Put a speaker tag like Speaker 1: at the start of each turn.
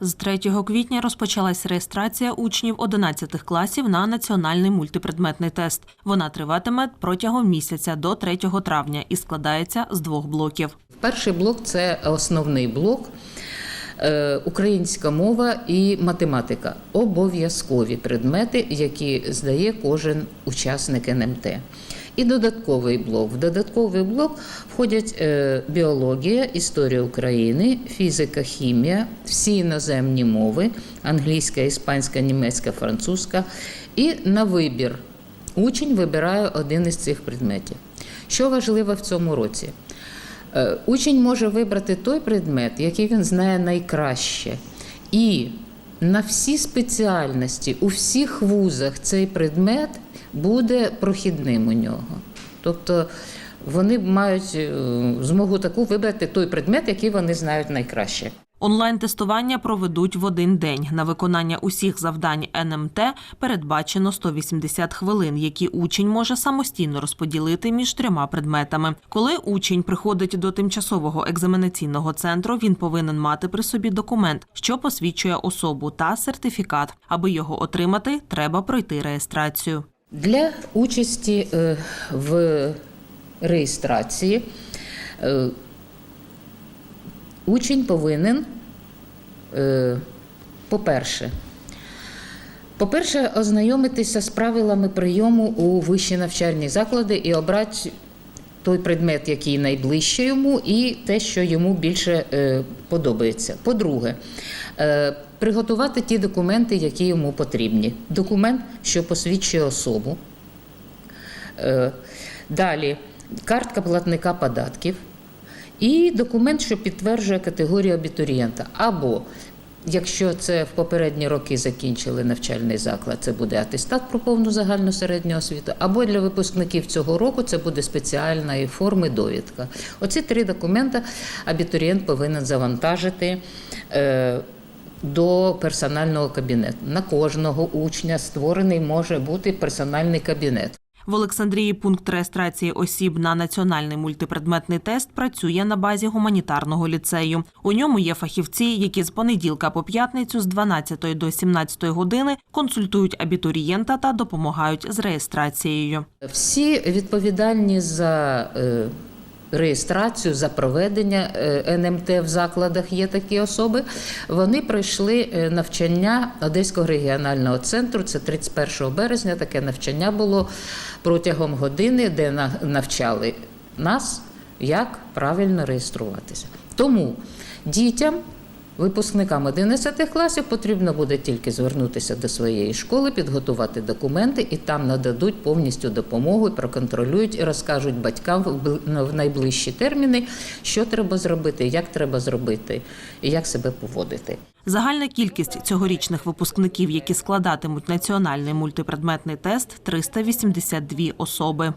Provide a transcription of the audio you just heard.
Speaker 1: З 3 квітня розпочалась реєстрація учнів 11 класів на національний мультипредметний тест. Вона триватиме протягом місяця до 3 травня і складається з двох блоків.
Speaker 2: Перший блок це основний блок. е, Українська мова і математика обов'язкові предмети, які здає кожен учасник НМТ. І додатковий блок. В додатковий блок входять е, біологія, історія України, фізика, хімія, всі іноземні мови англійська, іспанська, німецька, французька. І на вибір учень вибирає один із цих предметів. Що важливо в цьому році? Е, Учень може вибрати той предмет, який він знає найкраще. І на всі спеціальності, у всіх вузах цей предмет буде прохідним у нього. Тобто вони мають е, змогу таку вибрати той предмет, який вони знають найкраще.
Speaker 1: Онлайн-тестування проведуть в один день. На виконання усіх завдань НМТ передбачено 180 хвилин, які учень може самостійно розподілити між трьома предметами. Коли учень приходить до тимчасового екзаменаційного центру, він повинен мати при собі документ, що посвідчує особу та сертифікат. Аби його отримати, треба пройти реєстрацію.
Speaker 2: Для участі е, в реєстрації е, учень повинен, е, по-перше, по-перше, ознайомитися з правилами прийому у вищі навчальні заклади і обрати той предмет, який найближче йому, і те, що йому більше подобається. По-друге, приготувати ті документи, які йому потрібні. Документ, що посвідчує особу. Е, Далі картка платника податків і документ, що підтверджує категорію абітурієнта. Або Якщо це в попередні роки закінчили навчальний заклад, це буде атестат про повну загальну середню освіту, або для випускників цього року це буде спеціальної форми довідка. Оці три документи абітурієнт повинен завантажити. До персонального кабінету на кожного учня створений може бути персональний кабінет.
Speaker 1: В Олександрії пункт реєстрації осіб на національний мультипредметний тест працює на базі гуманітарного ліцею. У ньому є фахівці, які з понеділка по п'ятницю з 12 до 17 години консультують абітурієнта та допомагають з реєстрацією.
Speaker 2: Всі відповідальні за е, реєстрацію, за проведення е, НМТ в закладах є такі особи. Вони пройшли е, навчання Одеського регіонального центру. Це 31 березня. Таке навчання було протягом години, де на- навчали нас, як правильно реєструватися. Тому дітям. Випускникам 11 класів потрібно буде тільки звернутися до своєї школи, підготувати документи, і там нададуть повністю допомогу, проконтролюють і розкажуть батькам в найближчі терміни, що треба зробити, як треба зробити і як себе поводити.
Speaker 1: Загальна кількість цьогорічних випускників, які складатимуть національний мультипредметний тест 382 особи.